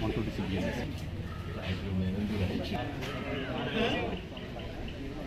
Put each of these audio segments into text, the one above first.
One twenty six years.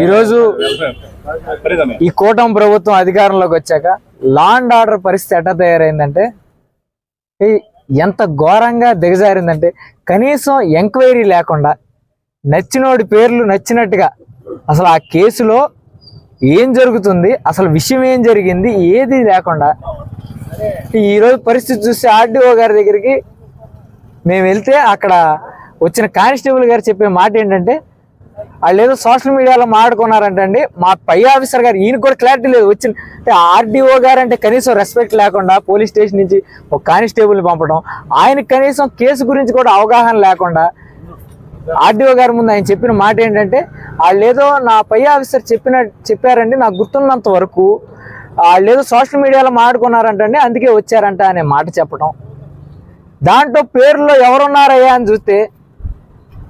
ఈరోజు ఈ కూటమి ప్రభుత్వం అధికారంలోకి వచ్చాక లా అండ్ ఆర్డర్ పరిస్థితి ఎట్లా తయారైందంటే ఎంత ఘోరంగా దిగజారిందంటే కనీసం ఎంక్వైరీ లేకుండా నచ్చినోడి పేర్లు నచ్చినట్టుగా అసలు ఆ కేసులో ఏం జరుగుతుంది అసలు విషయం ఏం జరిగింది ఏది లేకుండా ఈరోజు పరిస్థితి చూస్తే ఆర్డీఓ గారి దగ్గరికి మేము వెళ్తే అక్కడ వచ్చిన కానిస్టేబుల్ గారు చెప్పే మాట ఏంటంటే వాళ్ళు ఏదో సోషల్ మీడియాలో మాట్లాడుకున్నారంటండి. మా పై ఆఫీసర్ గారు ఈయన కూడా క్లారిటీ లేదు. వచ్చిన అంటే ఆర్డీఓ గారు అంటే కనీసం రెస్పెక్ట్ లేకుండా పోలీస్ స్టేషన్ నుంచి ఒక కానిస్టేబుల్ని పంపడం ఆయనకు కనీసం కేసు గురించి కూడా అవగాహన లేకుండా ఆర్డీఓ గారి ముందు ఆయన చెప్పిన మాట ఏంటంటే వాళ్ళు ఏదో నా పై ఆఫీసర్ చెప్పిన చెప్పారండి నాకు గుర్తున్నంత వరకు వాళ్ళు ఏదో సోషల్ మీడియాలో మాట్లాడుకున్నారంటండి అందుకే వచ్చారంట అనే మాట చెప్పడం. దాంట్లో పేర్లో ఎవరున్నారయ్యా అని చూస్తే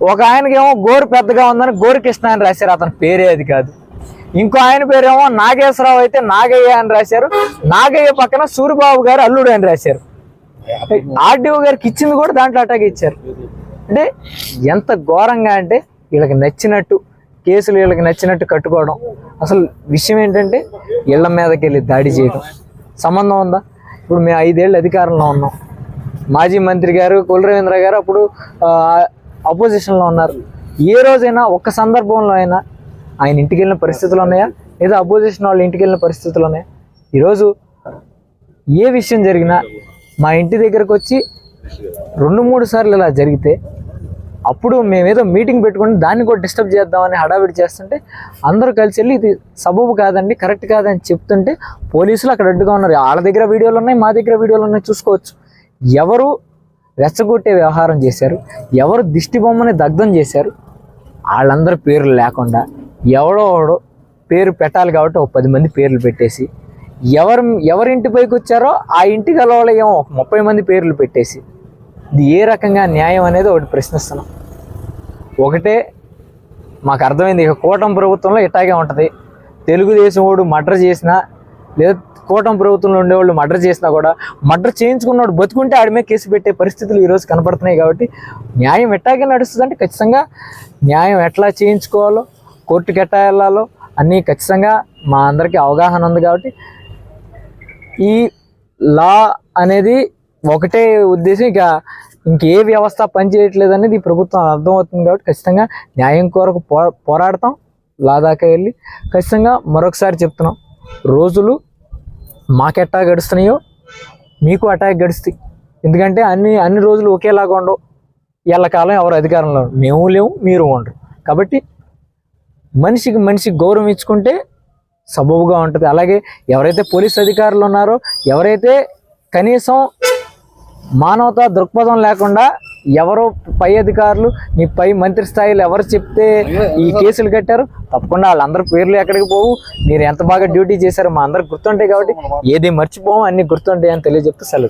ఒక ఆయనకేమో గోరు పెద్దగా ఉందని గోరుకృష్ణ అని రాశారు. అతని పేరే అది కాదు. ఇంకో ఆయన పేరేమో నాగేశ్వరరావు అయితే నాగయ్య అని రాశారు. నాగయ్య పక్కన సూరిబాబు గారు అల్లుడు అని రాశారు. ఆర్డీఓ గారికి ఇచ్చింది కూడా దాంట్లో అటాక్ ఇచ్చారు. అంటే ఎంత ఘోరంగా అంటే వీళ్ళకి నచ్చినట్టు కేసులు వీళ్ళకి నచ్చినట్టు కట్టుకోవడం. అసలు విషయం ఏంటంటే ఇళ్ళ మీదకి వెళ్ళి దాడి చేయడం సంబంధం ఉందా? ఇప్పుడు మేము ఐదేళ్ళు అధికారంలో ఉన్నాం. మాజీ మంత్రి గారు కులరవీంద్ర గారు అప్పుడు అపోజిషన్లో ఉన్నారు. ఏ రోజైనా ఒక్క సందర్భంలో అయినా ఆయన ఇంటికి వెళ్ళిన పరిస్థితులు ఉన్నాయా? లేదా అపోజిషన్ వాళ్ళు ఇంటికి వెళ్ళిన పరిస్థితులు ఉన్నాయా? ఈరోజు ఏ విషయం జరిగినా మా ఇంటి దగ్గరకు వచ్చి రెండు మూడు సార్లు ఇలా జరిగితే అప్పుడు మేమేదో మీటింగ్ పెట్టుకుని దాన్ని కూడా డిస్టర్బ్ చేద్దామని హడావిడి చేస్తుంటే అందరూ కలిసి వెళ్ళి ఇది సబబు కాదండి కరెక్ట్ కాదని చెప్తుంటే పోలీసులు అక్కడ అడ్డుగా ఉన్నారు. వాళ్ళ దగ్గర వీడియోలు ఉన్నాయి మా దగ్గర వీడియోలు ఉన్నాయి చూసుకోవచ్చు. ఎవరు రెచ్చగొట్టే వ్యవహారం చేశారు. ఎవరు దిష్టిబొమ్మని దగ్ధం చేశారు వాళ్ళందరి పేర్లు లేకుండా ఎవడో ఎవడో పేరు పెట్టాలి కాబట్టి ఒక పది మంది పేర్లు పెట్టేసి ఎవరు ఎవరి ఇంటి పైకి వచ్చారో ఆ ఇంటి గలవాళ్ళు ఏమో ఒక ముప్పై మంది పేర్లు పెట్టేసి ఇది ఏ రకంగా న్యాయం అనేది ఒకటి ప్రశ్నిస్తున్నాం. ఒకటే మాకు అర్థమైంది ఇక కూటమి ప్రభుత్వంలో ఇట్లాగే ఉంటుంది. తెలుగుదేశం వాడు మర్డర్ చేసినా లేదా కూటమి ప్రభుత్వంలో ఉండేవాళ్ళు మర్డర్ చేసినా కూడా మర్డర్ చేయించుకున్నాడు బతుకుంటే ఆడి మీద కేసు పెట్టే పరిస్థితులు ఈరోజు కనపడుతున్నాయి కాబట్టి న్యాయం ఎట్లాగే నడుస్తుందంటే ఖచ్చితంగా న్యాయం ఎట్లా చేయించుకోవాలో కోర్టుకి ఎట్టా వెళ్ళాలో అన్నీ ఖచ్చితంగా మా అందరికీ అవగాహన ఉంది కాబట్టి ఈ లా అనేది ఒకటే ఉద్దేశం. ఇక ఇంకే వ్యవస్థ పనిచేయట్లేదు అనేది ఈ ప్రభుత్వం అర్థమవుతుంది కాబట్టి ఖచ్చితంగా న్యాయం కొరకు పో పోరాడతాం. లా దాకా వెళ్ళి ఖచ్చితంగా మరొకసారి చెప్తున్నాం. రోజులు మాకెట్టా గడుస్తున్నాయో మీకు అటాక్ గడుస్తాయి. ఎందుకంటే అన్ని అన్ని రోజులు ఒకేలాగా ఉండవు. ఎల్లకాలం ఎవరు అధికారంలో మేము లేవు మీరు ఉండరు. కాబట్టి మనిషికి మనిషి గౌరవం ఇచ్చుకుంటే సబబుగా ఉంటుంది. అలాగే ఎవరైతే పోలీస్ అధికారులు ఉన్నారో ఎవరైతే కనీసం మానవతా దృక్పథం లేకుండా ఎవరో పై అధికారులు నీ పై మంత్రి స్థాయిలో ఎవరు చెప్తే ఈ కేసులు కట్టారు? తప్పకుండా వాళ్ళందరి పేర్లు ఎక్కడికి పోవు. మీరు ఎంత బాగా డ్యూటీ చేశారో మా అందరికి గుర్తుంటాయి కాబట్టి ఏది మర్చిపోము అన్ని గుర్తుంటాయి అని తెలియజెప్తూ సెలవు.